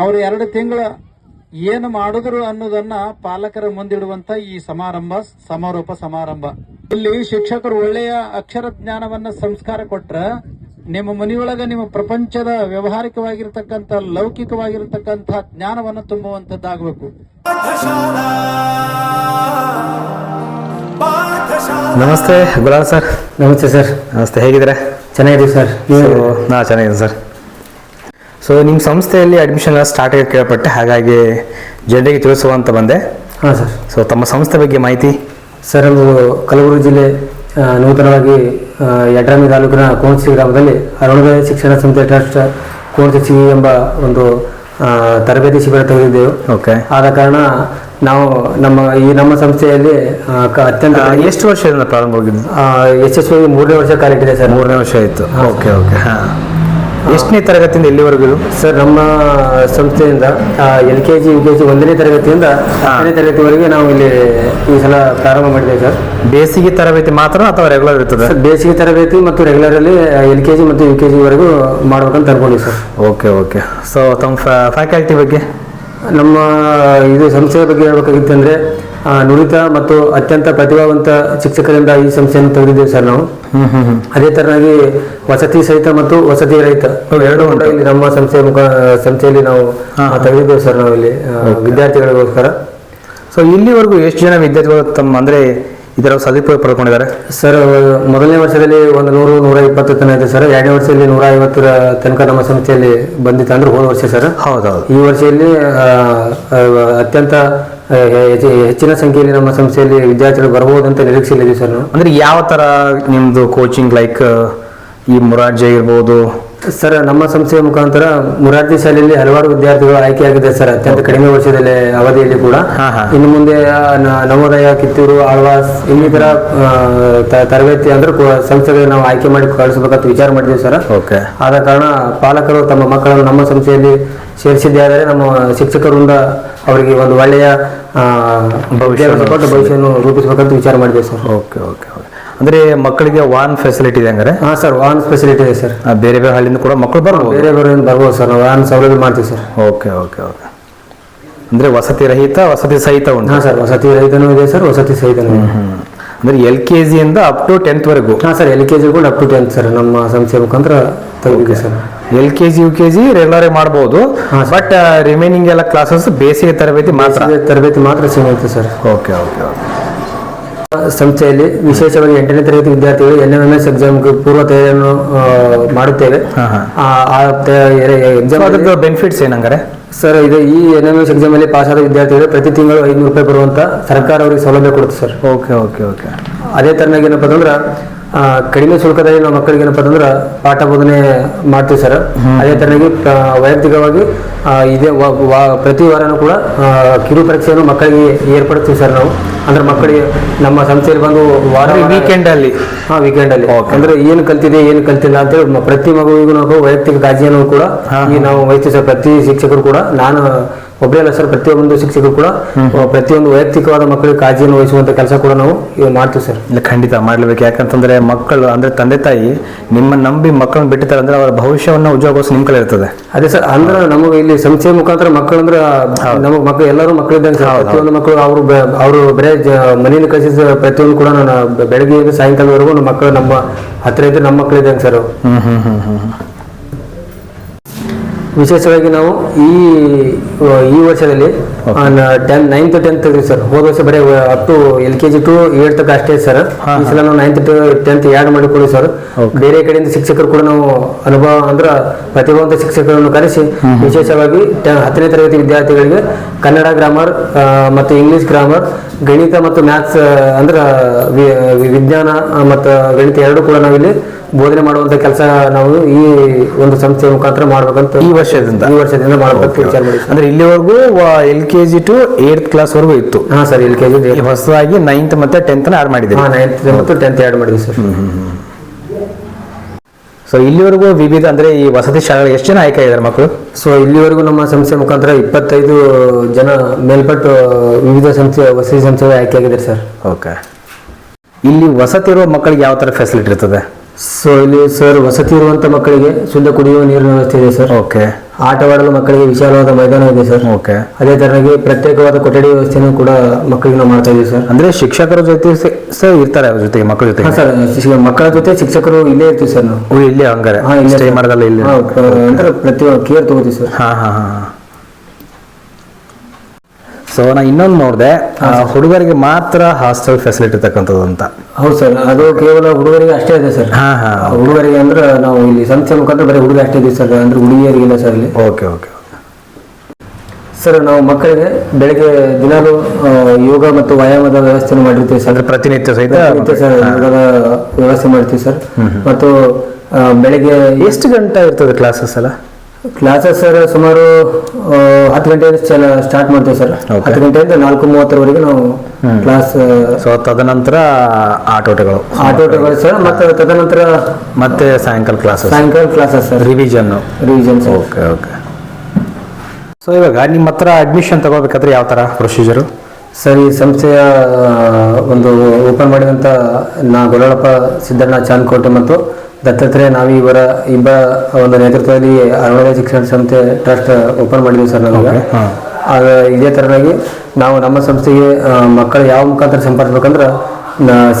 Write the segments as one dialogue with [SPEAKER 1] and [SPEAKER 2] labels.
[SPEAKER 1] ಅವರು ಎರಡು ತಿಂಗಳ ಏನು ಮಾಡಿದ್ರು ಅನ್ನೋದನ್ನ ಪಾಲಕರ ಮುಂದಿಡುವಂತ ಈ ಸಮಾರಂಭ ಸಮಾರೋಪ ಸಮಾರಂಭ. ಇಲ್ಲಿ ಶಿಕ್ಷಕರು ಒಳ್ಳೆಯ ಅಕ್ಷರ ಜ್ಞಾನವನ್ನ ಸಂಸ್ಕಾರ ಕೊಟ್ರ ನಿಮ್ಮ ಮನೆಯೊಳಗ ನಿಮ್ಮ ಪ್ರಪಂಚದ ವ್ಯವಹಾರಿಕವಾಗಿರ್ತಕ್ಕಂಥ ಲೌಕಿಕವಾಗಿರತಕ್ಕಂಥ ಜ್ಞಾನವನ್ನು ತುಂಬುವಂತದ್ದಾಗಬೇಕು
[SPEAKER 2] ನಮಸ್ತೆ ಗುಲಾಲ್ ಸರ್.
[SPEAKER 3] ನಮಸ್ತೆ ಸರ್.
[SPEAKER 2] ನಮಸ್ತೆ ಹೇಗಿದ್ದೀರಾ?
[SPEAKER 3] ಚೆನ್ನಾಗಿದ್ದೀವಿ ಸರ್.
[SPEAKER 2] ನಾ ಚೆನ್ನಾಗಿದೆ ಸರ್. ಸೊ ನಿಮ್ಮ ಸಂಸ್ಥೆಯಲ್ಲಿ ಅಡ್ಮಿಷನ್ ಸ್ಟಾರ್ಟ್ ಆಗಿ ಕೇಳಪಟ್ಟೆ ಹಾಗಾಗಿ ಜನರಿಗೆ ತಿಳಿಸುವ ಅಂತ ಬಂದೆ.
[SPEAKER 3] ಹಾಂ ಸರ್
[SPEAKER 2] ಸೊ ತಮ್ಮ ಸಂಸ್ಥೆ ಬಗ್ಗೆ ಮಾಹಿತಿ?
[SPEAKER 3] ಸರ್ ನಾವು ಕಲಬುರಗಿ ಜಿಲ್ಲೆ ಆ, ನೂತನವಾಗಿ ಯಡ್ರಾಮಿ ತಾಲೂಕಿನ ಕೋಣಸಿ ಗ್ರಾಮದಲ್ಲಿ ಅರುಣೋದಯ ಶಿಕ್ಷಣ ಸಂಸ್ಥೆ ಟ್ರಸ್ಟ್ ಕೋಣಸಿ ಎಂಬ ಒಂದು ಆ, ತರಬೇತಿ ಶಿಬಿರ ತೆಗೆದಿದ್ದೆವು.
[SPEAKER 2] ಓಕೆ
[SPEAKER 3] ಆದ ಕಾರಣ ನಾವು ನಮ್ಮ ಈ ನಮ್ಮ ಸಂಸ್ಥೆಯಲ್ಲಿ ಆ, ಕ- ಅತ್ಯಂತ
[SPEAKER 2] ಎಷ್ಟು ವರ್ಷದಿಂದ ಪ್ರಾರಂಭವಾಗಿದ್ದು
[SPEAKER 3] ಆ, ಯಶಸ್ವಿ ಮೂರನೇ ವರ್ಷ ಕಾಲಿಟ್ಟಿದೆ ಸರ್
[SPEAKER 2] ಮೂರನೇ ವರ್ಷ ಆಯಿತು. ಓಕೆ ಓಕೆ ಹಾಂ. ಎಷ್ಟನೇ ತರಗತಿಯಿಂದ ಎಲ್ಲಿವರೆಗೂ ಇದು?
[SPEAKER 3] ಸರ್ ನಮ್ಮ ಸಂಸ್ಥೆಯಿಂದ L K G U K G ಒಂದನೇ ತರಗತಿಯಿಂದ ಹತ್ತನೇ ತರಗತಿವರೆಗೆ ನಾವು ಇಲ್ಲಿ ಈ ಸಲ ಪ್ರಾರಂಭ ಮಾಡಿದ್ದೇವೆ ಸರ್.
[SPEAKER 2] ಬೇಸಿಗೆ ತರಬೇತಿ ಮಾತ್ರ ಅಥವಾ ರೆಗ್ಯುಲರ್ ಇರ್ತದೆ?
[SPEAKER 3] ಸರ್ ಬೇಸಿಗೆ ತರಬೇತಿ ಮತ್ತು ರೆಗ್ಯುಲರ್ ಅಲ್ಲಿ ಎಲ್ ಕೆ ಜಿ ಮತ್ತು ಯು ಕೆ ಜಿ ವರೆಗೂ ಮಾಡ್ಬೇಕಂತ ಅನ್ಕೊಂಡಿವಿ ಸರ್.
[SPEAKER 2] Okay okay. ಸೊ ತಮ್ಮ ಫ್ಯಾಕಲ್ಟಿ ಬಗ್ಗೆ?
[SPEAKER 3] ನಮ್ಮ ಇದು ಸಂಸ್ಥೆಯ ಬಗ್ಗೆ ಹೇಳ್ಬೇಕಾಗಿತ್ತಂದ್ರೆ ನುರಿತ ಮತ್ತು ಅತ್ಯಂತ ಪ್ರತಿಭಾವಂತ ಶಿಕ್ಷಕರಿಂದ ಈ ಸಂಸ್ಥೆಯನ್ನು ತೆಗೆದಿದ್ದೇವೆ ಸರ್ ನಾವು. ಅದೇ ತರನಾಗಿ ವಸತಿ ಸಹಿತ ಮತ್ತು ವಸತಿ ರಹಿತ.
[SPEAKER 2] ಎರಡು
[SPEAKER 3] ಇಲ್ಲಿ ನಮ್ಮ ಸಂಸ್ಥೆಯ ಮುಖ ಸಂಸ್ಥೆಯಲ್ಲಿ ನಾವು ತೆಗೆದಿದ್ದೇವೆ ಸರ್ ನಾವು ಇಲ್ಲಿ ವಿದ್ಯಾರ್ಥಿಗಳಿಗೋಸ್ಕರ.
[SPEAKER 2] ಸೊ ಇಲ್ಲಿವರೆಗೂ ಎಷ್ಟು ಜನ ವಿದ್ಯಾರ್ಥಿಗಳು ತಮ್ಮ ಅಂದರೆ ಇದರ ಸದುಪಯೋಗ ಪಡ್ಕೊಂಡಿದ್ದಾರೆ?
[SPEAKER 3] ಸರ್ ಮೊದಲನೇ ವರ್ಷದಲ್ಲಿ ಒಂದು ನೂರು ನೂರ ಇಪ್ಪತ್ತು ತನಕ ಇದೆ ಸರ್ ಎರಡನೇ ವರ್ಷದಲ್ಲಿ ನೂರ ಐವತ್ತರ ತನಕ ನಮ್ಮ ಸಂಸ್ಥೆಯಲ್ಲಿ ಬಂದಿತ್ತು ಅಂದ್ರೆ ಹೋದ ವರ್ಷ ಸರ್
[SPEAKER 2] ಹೌದೌದು.
[SPEAKER 3] ಈ ವರ್ಷದಲ್ಲಿ ಅತ್ಯಂತ ಹೆಚ್ಚಿನ ಸಂಖ್ಯೆಯಲ್ಲಿ ನಮ್ಮ ಸಂಸ್ಥೆಯಲ್ಲಿ ವಿದ್ಯಾರ್ಥಿಗಳು ಬರಬಹುದು ಅಂತ ನಿರೀಕ್ಷೆಯಲ್ಲಿದ್ದೀವಿ ಸರ್ ನಾವು.
[SPEAKER 2] ಅಂದ್ರೆ ಯಾವ ತರ ನಿಮ್ದು ಕೋಚಿಂಗ್ ಲೈಕ್ ಈ ಮುರಾರ್ಜೆ ಇರ್ಬೋದು
[SPEAKER 3] ಸರ್ ನಮ್ಮ ಸಂಸ್ಥೆಯ ಮುಖಾಂತರ ಮುರಾರ್ಜಿ ಶಾಲೆಯಲ್ಲಿ ಹಲವಾರು ವಿದ್ಯಾರ್ಥಿಗಳು ಆಯ್ಕೆಯಾಗಿದೆ ಸರ್ ಅತ್ಯಂತ ಕಡಿಮೆ ವರ್ಷದಲ್ಲಿ ಅವಧಿಯಲ್ಲಿ ಕೂಡ. ಇನ್ನು ಮುಂದೆ ನವೋದಯ ಕಿತ್ತೂರು ಆಳ್ವಾಸ್ ಇನ್ನಿತರ ತರಬೇತಿ ಅಂದ್ರೆ ಸಂಸ್ಥೆಗಳಿಗೆ ನಾವು ಆಯ್ಕೆ ಮಾಡಿ ಕಳಿಸಬೇಕಂತ ವಿಚಾರ ಮಾಡಿದ್ದೀವಿ ಸರ್.
[SPEAKER 2] ಓಕೆ
[SPEAKER 3] ಆದ ಕಾರಣ ಪಾಲಕರು ತಮ್ಮ ಮಕ್ಕಳನ್ನು ನಮ್ಮ ಸಂಸ್ಥೆಯಲ್ಲಿ ಸೇರಿಸಿದ್ದೇ ಆದರೆ ನಮ್ಮ ಶಿಕ್ಷಕರಿಂದ ಅವರಿಗೆ ಒಂದು ಒಳ್ಳೆಯ ಭವಿಷ್ಯ ಭವಿಷ್ಯವನ್ನು ರೂಪಿಸಬೇಕಂತ ವಿಚಾರ ಮಾಡಿದೆ ಸರ್.
[SPEAKER 2] ಓಕೆ ಓಕೆ ಅಂದ್ರೆ ಮಕ್ಕಳಿಗೆ ವಾನ್ ಫೆಸಿಲಿಟಿ ಇದೆ ಹಂಗಾರೆ?
[SPEAKER 3] ಹಾಂ ಸರ್ ವಾನ್ ಫೆಸಿಲಿಟಿ ಇದೆ ಸರ್.
[SPEAKER 2] ಬೇರೆ ಬೇರೆ ಹಳ್ಳಿಯಿಂದ ಕೂಡ ಮಕ್ಕಳು ಬರ್ಬೋದು?
[SPEAKER 3] ಬೇರೆ ಬೇರೆ ಬರ್ಬೋದು ಸರ್ ನಾವು ವಾನ್ ಸೌಲಭ್ಯ ಮಾಡ್ತೀವಿ ಸರ್.
[SPEAKER 2] Okay okay okay. ಅಂದ್ರೆ ವಸತಿ ರಹಿತ ವಸತಿ ಸಹಿತ ಉಂಟು?
[SPEAKER 3] ಹಾಂ ಸರ್ ವಸತಿ ರಹಿತನೂ ಇದೆ ಸರ್ ವಸತಿ ಸಹಿತನೂ ಇದೆ.
[SPEAKER 2] ಅಂದ್ರೆ ಎಲ್ ಕೆ ಜಿಯಿಂದ ಅಪ್ ಟು ಟೆಂತ್ ವರೆಗೂ?
[SPEAKER 3] ಹಾಂ ಸರ್ ಎಲ್ ಕೆ ಜಿ ಕೂಡ ಅಪ್ ಟು ಟೆಂತ್ ಸರ್ ನಮ್ಮ ಸಂಸ್ಥೆ ಮುಖಾಂತರ ತಗೋಬೇಕು sir.
[SPEAKER 2] L K G U K G regular
[SPEAKER 3] sir.
[SPEAKER 2] But remaining ಎಲ್ಲ ಕ್ಲಾಸಸ್ ಬೇಸಿಗೆ ತರಬೇತಿ ಮಾತ್ರ?
[SPEAKER 3] ತರಬೇತಿ ಮಾತ್ರ ಸಿಗುತ್ತೆ ಸರ್.
[SPEAKER 2] Okay okay okay.
[SPEAKER 3] ಸಂಸ್ಥೆಯಲ್ಲಿ ವಿಶೇಷವಾಗಿ ಎಂಟನೇ ತರಗತಿ ವಿದ್ಯಾರ್ಥಿಗಳು ಎನ್ ಎಂ ಎಂ ಎಸ್ ಎಕ್ಸಾಮ್ಗೆ ಪೂರ್ವ ತಯಾರಿಯನ್ನು ಮಾಡುತ್ತೇವೆ. Exam
[SPEAKER 2] benefits ಏನಂಗಾರೆ?
[SPEAKER 3] ಸರ್ ಇದು ಈ ಎನ್ ಎಂ ಎಸ್ ಎಕ್ಸಾಮ್ ಅಲ್ಲಿ ಪಾಸ್ ಆದ ವಿದ್ಯಾರ್ಥಿಗಳು ಪ್ರತಿ ತಿಂಗಳು ಐನೂರು ರೂಪಾಯಿ ಬರುವಂತ ಸರ್ಕಾರ ಅವರಿಗೆ ಸೌಲಭ್ಯ ಕೊಡುತ್ತೆ ಸರ್.
[SPEAKER 2] ಓಕೆ ಓಕೆ ಓಕೆ
[SPEAKER 3] ಅದೇ ತರನಾಗಿ ಏನಪ್ಪ ಅಂತಂದ್ರೆ ಆ, ಕಡಿಮೆ ಶುಲ್ಕದಲ್ಲಿ ನಾವು ಮಕ್ಕಳಿಗೆ ಏನಪ್ಪ ಅಂತಂದ್ರೆ ಪಾಠ ಬೋಧನೆ ಮಾಡ್ತೀವಿ ಸರ್. ಅದೇ ತರನಾಗಿ ವೈಯಕ್ತಿಕವಾಗಿ ಇದೇ ಪ್ರತಿ ವಾರನೂ ಕೂಡ ಕಿರು ಪರೀಕ್ಷೆಯನ್ನು ಮಕ್ಕಳಿಗೆ ಏರ್ಪಡಿಸ್ತೀವಿ ಸರ್ ನಾವು. ಅಂದ್ರೆ ಮಕ್ಕಳಿಗೆ ನಮ್ಮ ಸಂಸ್ಥೆಯಲ್ಲಿ ಬಂದು ವಾರ
[SPEAKER 2] ವೀಕೆಂಡ್ ಅಲ್ಲಿ.
[SPEAKER 3] ಹಾ ವೀಕೆಂಡ್ ಅಲ್ಲಿ. ಅಂದ್ರೆ ಏನು ಕಲ್ತಿದೆ ಏನು ಕಲ್ತಿಲ್ಲ ಅಂತೇಳಿ ಮ- ಪ್ರತಿ ಮಗುವಿಗೂ ನಾವು ವೈಯಕ್ತಿಕ ಕಾಳಜಿಯನ್ನು ಕೂಡ ನಾವು ವಹಿಸ್ತೀವಿ ಸರ್. ಪ್ರತಿ ಶಿಕ್ಷಕರು ಕೂಡ ನಾನು ಒಬ್ಬರೇ ಅಲ್ಲ ಸರ್ ಪ್ರತಿಯೊಂದು ಶಿಕ್ಷಕರು ಕೂಡ ಪ್ರತಿಯೊಂದು ವೈಯಕ್ತಿಕವಾದ ಮಕ್ಕಳಿಗೆ ಕಾಳಜಿಯನ್ನು ವಹಿಸುವಂತ ಕೆಲಸ ಕೂಡ ನಾವು ಇವಾಗ ಮಾಡ್ತೀವಿ ಸರ್.
[SPEAKER 2] ಇಲ್ಲ ಖಂಡಿತ ಮಾಡ್ಲೇಬೇಕು. ಯಾಕಂತಂದ್ರೆ ಮಕ್ಕಳು ಅಂದ್ರೆ ತಂದೆ ತಾಯಿ ನಿಮ್ಮನ್ನ ನಂಬಿ ಮಕ್ಕಳನ್ನ ಬಿಟ್ಟಿದ್ದಾರೆ ಅಂದ್ರೆ ಅವರ ಭವಿಷ್ಯವನ್ನ ಉಜ್ವಲಗೊಳಿಸಿ ನಿಮ್ಮ ಕಡೆ ಇರ್ತದೆ.
[SPEAKER 3] ಅದೇ ಸರ್ ಅಂದ್ರೆ ನಮಗೆ ಇಲ್ಲಿ ಸಂಸ್ಥೆ ಮುಖಾಂತರ ಮಕ್ಕಳು ಅಂದ್ರೆ ನಮಗೆ ಮಕ್ಕಳು ಎಲ್ಲರೂ ಮಕ್ಕಳಿದ್ದಂಗೆ ಸರ್. ಪ್ರತಿಯೊಂದು ಮಕ್ಕಳು ಅವರು ಅವರು ಬರೇ ಮನೆಯಿಂದ ಕಳಿಸಿದ ಪ್ರತಿಯೊಂದು ಕೂಡ ನಾನು ಬೆಳಗ್ಗೆಯಿಂದ ಸಾಯಂಕಾಲವರೆಗೂ ನಮ್ಮ ಮಕ್ಕಳು ನಮ್ಮ ಹತ್ತಿರ ಇದ್ದು ನಮ್ಮ ಮಕ್ಕಳಿದ್ದಂಗೆ ಸರ್.
[SPEAKER 2] ಹ್ಮ್ ಹ್ಮ್ ಹ್ಮ್ ಹ್ಮ್.
[SPEAKER 3] ವಿಶೇಷವಾಗಿ ನಾವು ಈ ಈ ವರ್ಷದಲ್ಲಿ ಟೆನ್ ನೈನ್ತ್ ಟೆಂತ್ ಸರ್ ಹೋದ ವರ್ಷ ಬರೀ up to L K G to ಏಳ್ ತನಕ ಅಷ್ಟೇ ಸರ್ ಈ ಸಲ ನಾವು ನೈನ್ತ್ ಟೆಂತ್ ಯಾಡ್ ಮಾಡಿಕೊಳ್ಳಿ ಸರ್ ಬೇರೆ ಕಡೆಯಿಂದ ಶಿಕ್ಷಕರು ಕೂಡ ನಾವು ಅನುಭವ ಅಂದ್ರ ಪ್ರತಿಭಾವಂತ ಶಿಕ್ಷಕರನ್ನು ಕರೆಸಿ ವಿಶೇಷವಾಗಿ ಟೆ- ಹತ್ತನೇ ತರಗತಿ ವಿದ್ಯಾರ್ಥಿಗಳಿಗೆ ಕನ್ನಡ ಗ್ರಾಮರ್ ಮತ್ತು ಇಂಗ್ಲಿಷ್ ಗ್ರಾಮರ್ ಗಣಿತ ಮತ್ತು ಮ್ಯಾಥ್ಸ್ ಅಂದ್ರೆ ವಿಜ್ಞಾನ ಮತ್ತು ಗಣಿತ ಎರಡು ಕೂಡ ನಾವಿಲ್ಲಿ ಬೋಧನೆ ಮಾಡುವಂತ ಕೆಲಸ ನಾವು ಈ ಒಂದು ಸಂಸ್ಥೆಯ ಮುಖಾಂತರ ಮಾಡ್ಬೇಕಂತ
[SPEAKER 2] ಈ ವರ್ಷದಿಂದ?
[SPEAKER 3] ಈ ವರ್ಷದಿಂದ ಮಾಡ್ಬೇಕು ವಿಚಾರ ಮಾಡಿ
[SPEAKER 2] ಅಂದ್ರೆ ಇಲ್ಲಿವರೆಗೂ L K G to eight class ವರೆಗೂ ಇತ್ತು.
[SPEAKER 3] ಹಾ ಸರ್ ಎಲ್ ಕೆ ಜಿ
[SPEAKER 2] ಹೊಸದಾಗಿ ನೈನ್ತ್ ಮತ್ತೆ ಟೆಂತ್ ಆಡ್ ಮಾಡಿದ್ದೀವಿ
[SPEAKER 3] ಹಾ ನೈನ್ತ್ ಮತ್ತು ಟೆಂತ್ ಆ್ಯಡ್ ಮಾಡಿದ್ವಿ ಸರ್
[SPEAKER 2] ಸೊ ಇಲ್ಲಿವರೆಗೂ ವಿವಿಧ ಅಂದ್ರೆ ಈ ವಸತಿ ಶಾಲೆಗಳು ಎಷ್ಟು ಜನ ಆಯ್ಕೆ ಆಗಿದ್ದಾರೆ ಮಕ್ಕಳು?
[SPEAKER 3] ಸೊ ಇಲ್ಲಿವರೆಗೂ ನಮ್ಮ ಸಂಸ್ಥೆ ಮುಖಾಂತರ ಇಪ್ಪತ್ತೈದು ಜನ ಮೇಲ್ಪಟ್ಟು ವಿವಿಧ ಸಂಸ್ಥೆ ವಸತಿ ಸಂಸ್ಥೆಗಳು ಆಯ್ಕೆ ಆಗಿದ್ದಾರೆ ಸರ್.
[SPEAKER 2] ಓಕೆ ಇಲ್ಲಿ ವಸತಿ ಇರುವ ಮಕ್ಕಳಿಗೆ ಯಾವ ತರ ಫೆಸಿಲಿಟಿ ಇರ್ತದೆ?
[SPEAKER 3] ಸೊ ಇಲ್ಲಿ ಸರ್ ವಸತಿ ಇರುವಂತ ಮಕ್ಕಳಿಗೆ ಶುದ್ಧ ಕುಡಿಯುವ ನೀರಿನ ವ್ಯವಸ್ಥೆ ಇದೆ ಸರ್.
[SPEAKER 2] ಓಕೆ
[SPEAKER 3] ಆಟವಾಡಲು ಮಕ್ಕಳಿಗೆ ವಿಶಾಲವಾದ ಮೈದಾನ ಇದೆ ಸರ್.
[SPEAKER 2] ಓಕೆ.
[SPEAKER 3] ಅದೇ ತರನಾಗಿ ಪ್ರತ್ಯೇಕವಾದ ಕೊಠಡಿ ವ್ಯವಸ್ಥೆಯನ್ನು ಕೂಡ ಮಕ್ಕಳಿಗೆ ನಾವು ಮಾಡ್ತಾ ಇದ್ದೀವಿ ಸರ್.
[SPEAKER 2] ಅಂದ್ರೆ ಶಿಕ್ಷಕರ ಜೊತೆ ಸರ್ ಇರ್ತಾರೆ ಅವ್ರ ಜೊತೆಗೆ ಮಕ್ಕಳ ಜೊತೆ
[SPEAKER 3] ಹಾಂ ಸರ್ ಮಕ್ಕಳ ಜೊತೆ ಶಿಕ್ಷಕರು ಇಲ್ಲೇ ಇರ್ತೀವಿ ಸರ್ ನಾವು.
[SPEAKER 2] ಓ, ಇಲ್ಲೇ ಹಂಗಾರೆ?
[SPEAKER 3] ಹಾ, ಇಲ್ಲೇ
[SPEAKER 2] ಸ್ಟೇ
[SPEAKER 3] ಮಾಡಲ್ಲ
[SPEAKER 2] ಮಾಡೋದಲ್ಲ ಇಲ್ಲಿ?
[SPEAKER 3] ಹಾಂ, ಅಂದ್ರೆ ಪ್ರತಿ ಕೇರ್ ತಗೋತೀವಿ ಸರ್.
[SPEAKER 2] ಹಾ ಹಾ ಹಾ. ಸೊ ನಾ ಇನ್ನೊಂದು ನೋಡಿದೆ ಹುಡುಗರಿಗೆ ಮಾತ್ರ ಹಾಸ್ಟೆಲ್ ಫೆಸಿಲಿಟಿ ತಕ್ಕಂಥದ್ದು ಅಂತ.
[SPEAKER 3] ಹೌದು ಸರ್ ಅದು ಕೇವಲ ಹುಡುಗರಿಗೆ ಅಷ್ಟೇ ಇದೆ ಸರ್.
[SPEAKER 2] ಹಾ ಹಾ
[SPEAKER 3] ಹುಡುಗರಿಗೆ ಅಂದ್ರೆ ನಾವು ಇಲ್ಲಿ ಸಂಸ್ಥೆ ಮುಖಾಂತರ ಬರೀ ಹುಡುಗ ಅಷ್ಟೇ ಇದೆ ಸರ್ ಅಂದ್ರೆ ಹುಡುಗಿಯರಿಗಿಲ್ಲ ಸರ್ ಇಲ್ಲಿ.
[SPEAKER 2] ಓಕೆ ಓಕೆ
[SPEAKER 3] ಸರ್ ನಾವು ಮಕ್ಕಳಿಗೆ ಬೆಳಗ್ಗೆ ದಿನಾಲು ಆ, ಯೋಗ ಮತ್ತು ವ್ಯಾಯಾಮದ ವ್ಯವಸ್ಥೆಯನ್ನು ಮಾಡಿರ್ತೀವಿ ಸರ್.
[SPEAKER 2] ಅಂದ್ರೆ ಪ್ರತಿನಿತ್ಯ ಸಹಿತ?
[SPEAKER 3] ಪ್ರತಿನಿತ್ಯ ಸರ್ ಯೋಗದ ವ್ಯವಸ್ಥೆ ಮಾಡ್ತೀವಿ ಸರ್. ಮತ್ತು ಬೆಳಗ್ಗೆ
[SPEAKER 2] ಎಷ್ಟು ಗಂಟೆ ಇರ್ತದೆ ಕ್ಲಾಸಸ್ ಎಲ್ಲ?
[SPEAKER 3] ಕ್ಲಾಸಸ್ ಸರ್ ಸುಮಾರು ಹತ್ತು ಗಂಟೆಯಿಂದ ಸ್ಟಾರ್ಟ್ ಮಾಡ್ತೀವಿ ಸರ್. ಹತ್ತು ಗಂಟೆಯಿಂದ ನಾಲ್ಕು ಮೂವತ್ತರವರೆಗೆ ನಾವು ಕ್ಲಾಸ್
[SPEAKER 2] ಸೊ ತದನಂತರ ಆಟೋಟಗಳು.
[SPEAKER 3] ಆಟೋಟಗಳು ಸರ್ ಮತ್ತೆ ತದನಂತರ
[SPEAKER 2] ಮತ್ತೆ ಸಾಯಂಕಾಲ ಕ್ಲಾಸ್
[SPEAKER 3] ಸಾಯಂಕಾಲ classes sir
[SPEAKER 2] revision
[SPEAKER 3] revision
[SPEAKER 2] okay okay so ಇವಾಗ ನಿಮ್ಮ ಹತ್ರ ಅಡ್ಮಿಷನ್ ತಗೋಬೇಕಾದ್ರೆ ಯಾವ ಥರ ಪ್ರೊಸೀಜರು
[SPEAKER 3] ಸರ್ ಈ ಸಂಸ್ಥೆಯ ಒಂದು ಓಪನ್ ಮಾಡಿದಂಥ ನಾ ಗೊರಳಪ್ಪ ಸಿದ್ದಣ್ಣ ಚಾನ್ಕೋಟೆ ಮತ್ತು ದತ್ತಾತ್ರೇಯ ನಾವಿ ಇವರ ಇಬ್ಬರ ಒಂದು ನೇತೃತ್ವದಲ್ಲಿ ಅರುಣೋದಯ ಶಿಕ್ಷಣ ಸಂಸ್ಥೆ ಟ್ರಸ್ಟ್ ಓಪನ್ ಮಾಡಿದ್ವಿ ಸರ್ ನಮಗೆ ಇದೇ ಥರನಾಗಿ ನಾವು ನಮ್ಮ ಸಂಸ್ಥೆಗೆ ಮಕ್ಕಳು ಯಾವ ಮುಖಾಂತರ ಸಂಪರ್ಕಿಸ್ಬೇಕಂದ್ರೆ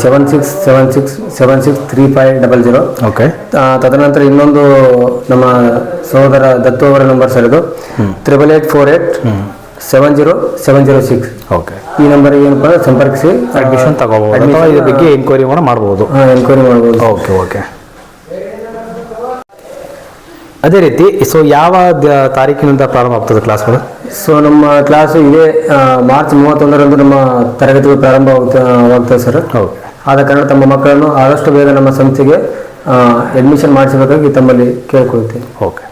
[SPEAKER 3] seven six seven six seven six three five double zero
[SPEAKER 2] okay
[SPEAKER 3] ತದನಂತರ ಇನ್ನೊಂದು ನಮ್ಮ ಸಹೋದರ ದತ್ತು ಅವರ ನಂಬರ್ ಸರ್ ಇದು. Triple eight four eight seven zero seven zero six.
[SPEAKER 2] Okay
[SPEAKER 3] ಈ ನಂಬರ್ಗೆ ಏನಪ್ಪ ಅಂದ್ರೆ ಸಂಪರ್ಕಿಸಿ.
[SPEAKER 2] ಅಡ್ಮಿಷನ್ ತಗೋಬಹುದು ಅಥವಾ ಇದ್ರ ಬಗ್ಗೆ ಎನ್ಕ್ವೈರಿ ಕೂಡ ಮಾಡ್ಬೋದು.
[SPEAKER 3] ಎನ್ಕ್ವೈರಿ ಮಾಡ್ಬೋದು.
[SPEAKER 2] ಓಕೆ ಓಕೆ ಅದೇ ರೀತಿ ಸೊ ಯಾವ ತಾರೀಕಿನಿಂದ ಪ್ರಾರಂಭ ಆಗ್ತದೆ ಕ್ಲಾಸ್ಗಳು
[SPEAKER 3] ಸೊ ನಮ್ಮ ಕ್ಲಾಸು ಇದೇ ಮಾರ್ಚ್ ಮೂವತ್ತೊಂದರಂದು ನಮ್ಮ ತರಗತಿಗಳು ಪ್ರಾರಂಭವಾಗ್ತದೆ ಸರ್
[SPEAKER 2] ಓಕೆ
[SPEAKER 3] ಆದ ಕಾರಣ ತಮ್ಮ ಮಕ್ಕಳನ್ನು ಆದಷ್ಟು ಬೇಗ ನಮ್ಮ ಸಂಸ್ಥೆಗೆ ಅಡ್ಮಿಷನ್ ಮಾಡಿಸಬೇಕಾಗಿ ತಮ್ಮಲ್ಲಿ ಕೇಳ್ಕೊಳ್ತೀನಿ.
[SPEAKER 2] ಓಕೆ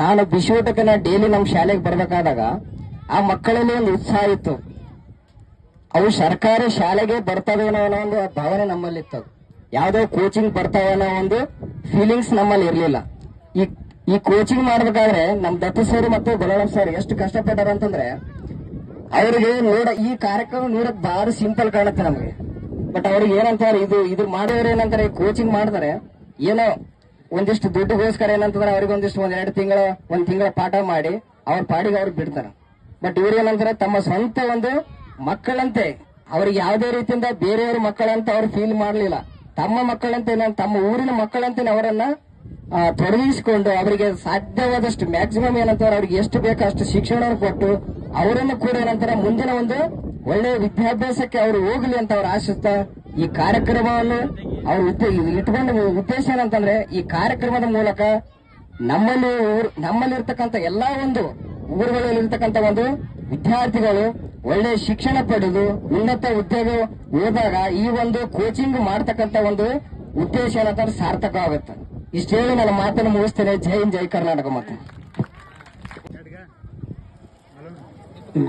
[SPEAKER 4] ನಾನು ಬಿಸಿಯೂಟಕ್ಕನ ಡೈಲಿ ನಮ್ಮ ಶಾಲೆಗೆ ಬರ್ಬೇಕಾದಾಗ ಆ ಮಕ್ಕಳಲ್ಲಿ ಒಂದು ಉತ್ಸಾಹ ಇತ್ತು. ಅವು ಸರ್ಕಾರಿ ಶಾಲೆಗೆ ಬರ್ತಾವೇನೋ ಅನ್ನೋ ಒಂದು ಭಾವನೆ ನಮ್ಮಲ್ಲಿತ್ತು. ಯಾವುದೋ ಕೋಚಿಂಗ್ ಬರ್ತಾವೇನೋ ಒಂದು ಫೀಲಿಂಗ್ಸ್ ನಮ್ಮಲ್ಲಿ ಇರಲಿಲ್ಲ. ಈ ಈ ಕೋಚಿಂಗ್ ಮಾಡ್ಬೇಕಾದ್ರೆ ನಮ್ಮ ದತ್ತು ಸರ್ ಮತ್ತು ಬಲರಾಮ್ ಸರ್ ಎಷ್ಟು ಕಷ್ಟಪಟ್ಟಾರ ಅಂತಂದ್ರೆ, ಅವ್ರಿಗೆ ನೋಡ, ಈ ಕಾರ್ಯಕ್ರಮ ನೋಡಕ್ ಬಾರಿ ಸಿಂಪಲ್ ಕಾಣುತ್ತೆ ನಮಗೆ. ಬಟ್ ಅವ್ರಿಗೆ ಏನಂತಾರೆ, ಇದು ಇದು ಮಾಡೋರು ಏನಂತಾರೆ ಕೋಚಿಂಗ್ ಮಾಡಿದ್ರೆ ಏನೋ ಒಂದಿಷ್ಟು ದುಡ್ಡುಗೋಸ್ಕರ ಏನಂತಂದ್ರೆ ಅವ್ರಿಗೆ ಒಂದಿಷ್ಟು ಒಂದ್ ಎರಡು ತಿಂಗಳ, ಒಂದ್ ತಿಂಗಳ ಪಾಠ ಮಾಡಿ ಅವ್ರ ಪಾಡಿಗೆ ಅವ್ರಿಗೆ ಬಿಡ್ತಾರೆ. ಬಟ್ ಇವ್ರು ಏನಂತಾರೆ, ತಮ್ಮ ಸ್ವಂತ ಒಂದು ಮಕ್ಕಳಂತೆ, ಅವ್ರಿಗೆ ಯಾವುದೇ ರೀತಿಯಿಂದ ಬೇರೆಯವ್ರ ಮಕ್ಕಳಂತ ಅವ್ರು ಫೀಲ್ ಮಾಡಲಿಲ್ಲ. ತಮ್ಮ ಮಕ್ಕಳಂತೆ ತಮ್ಮ ಊರಿನ ಮಕ್ಕಳಂತೆ ಅವರನ್ನ ತೊಡಗಿಸಿಕೊಂಡು ಅವರಿಗೆ ಸಾಧ್ಯವಾದಷ್ಟು ಮ್ಯಾಕ್ಸಿಮಮ್ ಏನಂತಾರೆ ಅವ್ರಿಗೆ ಎಷ್ಟು ಬೇಕೋ ಅಷ್ಟು ಶಿಕ್ಷಣವನ್ನು ಕೊಟ್ಟು ಅವರನ್ನು ಕೂಡ ಏನಂತಾರೆ, ಮುಂದಿನ ಒಂದು ಒಳ್ಳೆಯ ವಿದ್ಯಾಭ್ಯಾಸಕ್ಕೆ ಅವರು ಹೋಗಲಿ ಅಂತ ಅವ್ರು ಆಶಿಸ್ತಾ ಈ ಕಾರ್ಯಕ್ರಮವನ್ನು ಅವ್ರು ಇಟ್ಕೊಂಡ ಉದ್ದೇಶ ಏನಂತಂದ್ರೆ ಈ ಕಾರ್ಯಕ್ರಮದ ಮೂಲಕ ನಮ್ಮಲ್ಲಿ ನಮ್ಮಲ್ಲಿರ್ತಕ್ಕಂಥ ಎಲ್ಲಾ ಒಂದು ಊರುಗಳಲ್ಲಿ ಇರ್ತಕ್ಕಂಥ ಒಂದು ವಿದ್ಯಾರ್ಥಿಗಳು ಒಳ್ಳೆ ಶಿಕ್ಷಣ ಪಡೆದು ಉನ್ನತ ಉದ್ಯೋಗ ಹೋದಾಗ ಈ ಒಂದು ಕೋಚಿಂಗ್ ಮಾಡ್ತಕ್ಕಂಥ ಒಂದು ಉದ್ದೇಶ ಏನಂತಂದ್ರೆ ಸಾರ್ಥಕ ಆಗುತ್ತೆ. ಇಷ್ಟು ಹೇಳಿ ನನ್ನ ಮಾತನ್ನು ಮುಗಿಸ್ತೇನೆ. ಜೈ ಹಿಂದ್, ಜೈ ಕರ್ನಾಟಕ ಮತ್ತೆ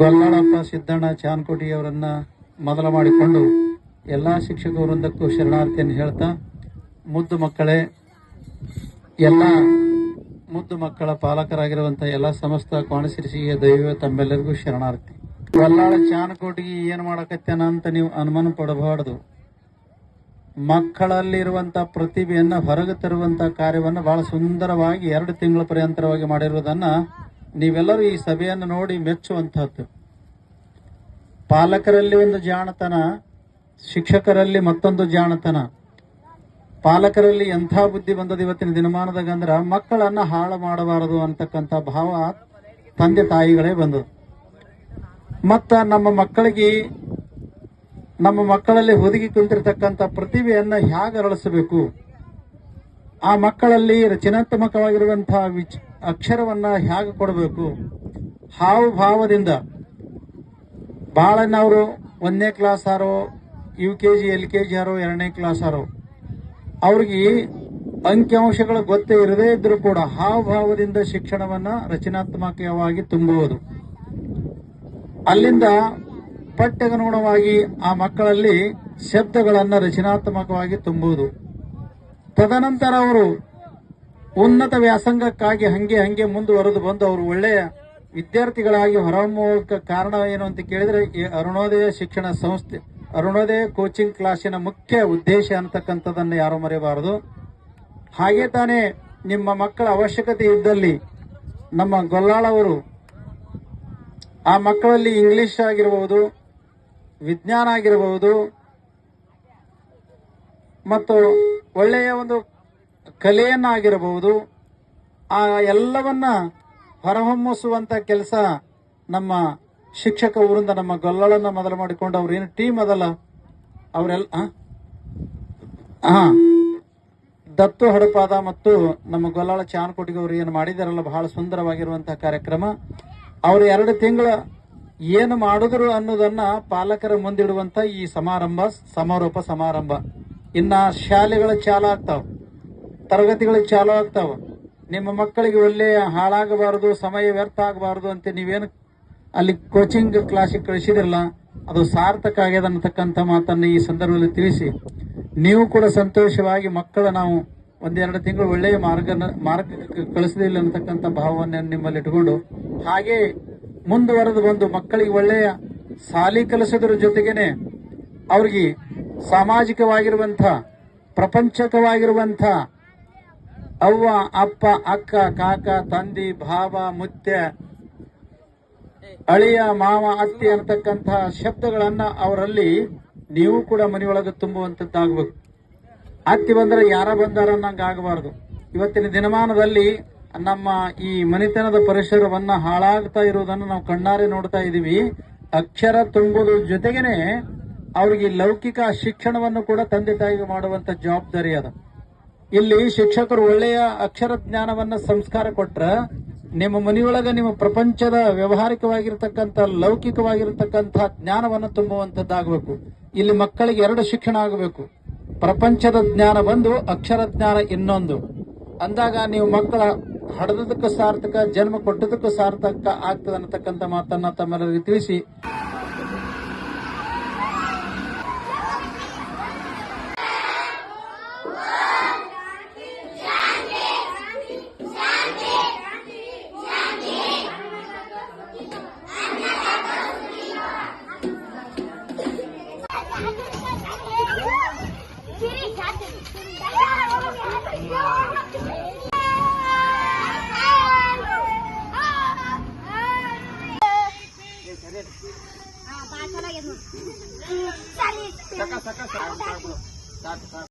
[SPEAKER 1] ಗೊಲ್ಲಳಪ್ಪ ಸಿದ್ದಣ್ಣ ಚಾನ್ಕೋಟಿ ಅವರನ್ನ ಮೊದಲ ಮಾಡಿಕೊಂಡು ಎಲ್ಲ ಶಿಕ್ಷಕ ವೃಂದಕ್ಕೂ ಶರಣಾರ್ಥಿಯನ್ನು ಹೇಳ್ತಾ, ಮುದ್ದು ಮಕ್ಕಳೇ, ಎಲ್ಲ ಮುದ್ದು ಮಕ್ಕಳ ಪಾಲಕರಾಗಿರುವಂತ ಎಲ್ಲ ಸಮಸ್ತ ಕೋಣಸಿರಿಸಿಗೆ ದೈವ ತಮ್ಮೆಲ್ಲರಿಗೂ ಶರಣಾರ್ಥಿ. ಬಲ್ಲಾಳ ಚಾನಕೋಟಿಗೆ ಏನ್ ಮಾಡಕತ್ತೇನ ಅಂತ ನೀವು ಅನುಮಾನ ಪಡಬಾರದು. ಮಕ್ಕಳಲ್ಲಿರುವಂತ ಪ್ರತಿಭೆಯನ್ನ ಹೊರಗೆ ತರುವಂತ ಕಾರ್ಯವನ್ನು ಬಹಳ ಸುಂದರವಾಗಿ ಎರಡು ತಿಂಗಳ ಪರ್ಯಂತರವಾಗಿ ಮಾಡಿರುವುದನ್ನ ನೀವೆಲ್ಲರೂ ಈ ಸಭೆಯನ್ನು ನೋಡಿ ಮೆಚ್ಚುವಂತಹದ್ದು ಪಾಲಕರಲ್ಲಿ ಒಂದು ಜಾಣತನ ಶಿಕ್ಷಕರಲ್ಲಿ ಮತ್ತೊಂದು ಜಾಣತನ. ಪಾಲಕರಲ್ಲಿ ಎಂಥ ಬುದ್ಧಿ ಬಂದದ ಇವತ್ತಿನ ದಿನಮಾನದಾಗ ಅಂದ್ರೆ, ಮಕ್ಕಳನ್ನ ಹಾಳು ಮಾಡಬಾರದು ಅಂತಕ್ಕಂಥ ಭಾವ ತಂದೆ ತಾಯಿಗಳೇ ಬಂದದು ಮತ್ತ ನಮ್ಮ ಮಕ್ಕಳಿಗೆ, ನಮ್ಮ ಮಕ್ಕಳಲ್ಲಿ ಹುದುಗಿ ಕುಂತಿರ್ತಕ್ಕಂಥ ಪ್ರತಿಭೆಯನ್ನ ಹೇಗೆ ಅರಳಿಸಬೇಕು? ಆ ಮಕ್ಕಳಲ್ಲಿ ರಚನಾತ್ಮಕವಾಗಿರುವಂತಹ ವಿಚ್, ಅಕ್ಷರವನ್ನ ಹೇಗೆ ಕೊಡಬೇಕು? ಹಾವು ಭಾವದಿಂದ. ಬಾಳನ್ನವರು ಒಂದನೇ ಕ್ಲಾಸ್ ಆರೋ U K G L K G ಆರೋ ಎರಡನೇ ಕ್ಲಾಸ್ ಆರು ಅವ್ರಿಗೆ ಅಂಕಿಅಂಶಗಳು ಗೊತ್ತೇ ಇರದೇ ಇದ್ರೂ ಕೂಡ ಹಾವಭಾವದಿಂದ ಶಿಕ್ಷಣವನ್ನು ರಚನಾತ್ಮಕವಾಗಿ ತುಂಬುವುದು. ಅಲ್ಲಿಂದ ಪಠ್ಯಗನುಗುಣವಾಗಿ ಆ ಮಕ್ಕಳಲ್ಲಿ ಶಬ್ದಗಳನ್ನು ರಚನಾತ್ಮಕವಾಗಿ ತುಂಬುವುದು. ತದನಂತರ ಅವರು ಉನ್ನತ ವ್ಯಾಸಂಗಕ್ಕಾಗಿ ಹಂಗೆ ಹಂಗೆ ಮುಂದುವರೆದು ಬಂದು ಅವರು ಒಳ್ಳೆಯ ವಿದ್ಯಾರ್ಥಿಗಳಾಗಿ ಹೊರಹೊಮ್ಮುವ ಕಾರಣ ಏನು ಅಂತ ಕೇಳಿದ್ರೆ ಅರುಣೋದಯ ಶಿಕ್ಷಣ ಸಂಸ್ಥೆ. ಅರುಣೋದಯ ಕೋಚಿಂಗ್ ಕ್ಲಾಸಿನ ಮುಖ್ಯ ಉದ್ದೇಶ ಅಂತಕ್ಕಂಥದ್ದನ್ನು ಯಾರು ಮರೆಯಬಾರದು? ಹಾಗೆ ತಾನೇ ನಿಮ್ಮ ಮಕ್ಕಳ ಅವಶ್ಯಕತೆ ಇದ್ದಲ್ಲಿ ನಮ್ಮ ಗೊಲ್ಲಾಳವರು ಆ ಮಕ್ಕಳಲ್ಲಿ ಇಂಗ್ಲಿಷ್ ಆಗಿರಬಹುದು ವಿಜ್ಞಾನ ಆಗಿರಬಹುದು ಮತ್ತು ಒಳ್ಳೆಯ ಒಂದು ಕಲೆಯನ್ನಾಗಿರಬಹುದು ಆ ಎಲ್ಲವನ್ನ ಹೊರಹೊಮ್ಮಿಸುವಂತ ಕೆಲಸ ನಮ್ಮ ಶಿಕ್ಷಕ ಊರಿಂದ ನಮ್ಮ ಗೊಲ್ಲಳನ್ನ ಮೊದಲು ಮಾಡಿಕೊಂಡು ಅವ್ರ ಏನು ಟೀಮ್ ಅದಲ್ಲ ಅವರೆಲ್ಲ ದತ್ತು ಹಡಪಾದ ಮತ್ತು ನಮ್ಮ ಗೊಲ್ಲಾಳ ಚಾನ್ಕೋಟಿಗೆ ಅವರು ಏನು ಮಾಡಿದಾರಲ್ಲ, ಬಹಳ ಸುಂದರವಾಗಿರುವಂತಹ ಕಾರ್ಯಕ್ರಮ. ಅವರು ಎರಡು ತಿಂಗಳ ಏನು ಮಾಡಿದ್ರು ಅನ್ನೋದನ್ನ ಪಾಲಕರ ಮುಂದಿಡುವಂತ ಈ ಸಮಾರಂಭ, ಸಮಾರೋಪ ಸಮಾರಂಭ. ಇನ್ನ ಶಾಲೆಗಳು ಚಾಲು ಆಗ್ತಾವ, ತರಗತಿಗಳು ಚಾಲು ಆಗ್ತಾವ. ನಿಮ್ಮ ಮಕ್ಕಳಿಗೆ ಒಳ್ಳೆಯ ಹಾಳಾಗಬಾರದು, ಸಮಯ ವ್ಯರ್ಥ ಆಗಬಾರದು ಅಂತ ನೀವೇನು ಅಲ್ಲಿ ಕೋಚಿಂಗ್ ಕ್ಲಾಸಿಗೆ ಕಳಿಸಿದ್ರಲ್ಲ, ಅದು ಸಾರ್ಥಕ ಆಗ್ಯದ ಅನ್ನತಕ್ಕಂಥ ಮಾತನ್ನು ಈ ಸಂದರ್ಭದಲ್ಲಿ ತಿಳಿಸಿ. ನೀವು ಕೂಡ ಸಂತೋಷವಾಗಿ ಮಕ್ಕಳ ನಾವು ಒಂದೆರಡು ತಿಂಗಳು ಒಳ್ಳೆಯ ಮಾರ್ಗ ಮಾರ್ಗ ಕಳಿಸಲಿಲ್ಲ ಅನ್ನತಕ್ಕಂಥ ಭಾವವನ್ನು ನಿಮ್ಮಲ್ಲಿ ಇಟ್ಕೊಂಡು ಹಾಗೆ ಮುಂದುವರೆದು ಬಂದು ಮಕ್ಕಳಿಗೆ ಒಳ್ಳೆಯ ಸಾಲಿ ಕಲಿಸೋದ್ರ ಜೊತೆಗೇನೆ ಅವ್ರಿಗೆ ಸಾಮಾಜಿಕವಾಗಿರುವಂಥ, ಪ್ರಪಂಚಕವಾಗಿರುವಂಥ ಅವ್ವ, ಅಪ್ಪ, ಅಕ್ಕ, ಕಾಕ, ತಂದಿ, ಭಾವ, ಮುತ್ಯ ಅಳಿಯ ಮಾವ ಅತ್ತಿ ಅಂತಕ್ಕಂತಹ ಶಬ್ದಗಳನ್ನ ಅವರಲ್ಲಿ ನೀವು ಕೂಡ ಮನೆಯೊಳಗೆ ತುಂಬುವಂತದ್ದಾಗಬೇಕು ಅತ್ತಿ ಬಂದ್ರೆ ಯಾರ ಬಂದಾರ ಅನ್ನಂಗೆ ಆಗಬಾರ್ದು. ಇವತ್ತಿನ ದಿನಮಾನದಲ್ಲಿ ನಮ್ಮ ಈ ಮನೆತನದ ಪರಿಸರವನ್ನ ಹಾಳಾಗ್ತಾ ಇರುವುದನ್ನು ನಾವು ಕಣ್ಣಾರೆ ನೋಡ್ತಾ ಇದೀವಿ ಅಕ್ಷರ ತುಂಬುವುದ್ರ ಜೊತೆಗೇನೆ ಅವ್ರಿಗೆ ಲೌಕಿಕ ಶಿಕ್ಷಣವನ್ನು ಕೂಡ ತಂದೆ ತಾಯಿಗೆ ಮಾಡುವಂತ ಜವಾಬ್ದಾರಿ ಅದ. ಇಲ್ಲಿ ಶಿಕ್ಷಕರು ಒಳ್ಳೆಯ ಅಕ್ಷರ ಜ್ಞಾನವನ್ನ ಸಂಸ್ಕಾರ ಕೊಟ್ರ ನಿಮ್ಮ ಮನೆಯೊಳಗ ನಿಮ್ಮ ಪ್ರಪಂಚದ ವ್ಯವಹಾರಿಕವಾಗಿರ್ತಕ್ಕಂಥ, ಲೌಕಿಕವಾಗಿರತಕ್ಕಂಥ ಜ್ಞಾನವನ್ನು ತುಂಬುವಂತದ್ದಾಗಬೇಕು ಇಲ್ಲಿ ಮಕ್ಕಳಿಗೆ ಎರಡು ಶಿಕ್ಷಣ ಆಗಬೇಕು. ಪ್ರಪಂಚದ ಜ್ಞಾನ ಒಂದು ಅಕ್ಷರ ಜ್ಞಾನ ಇನ್ನೊಂದು. ಅಂದಾಗ ನೀವು ಮಕ್ಕಳ ಹಡದಕ್ಕೂ ಸಾರ್ಥಕ, ಜನ್ಮ ಕೊಟ್ಟದಕ್ಕೂ ಸಾರ್ಥಕ ಆಗ್ತದೆ ಅನ್ನತಕ್ಕಂಥ ಮಾತನ್ನ ತಮ್ಮೆಲ್ಲರಿಗೆ ತಿಳಿಸಿ.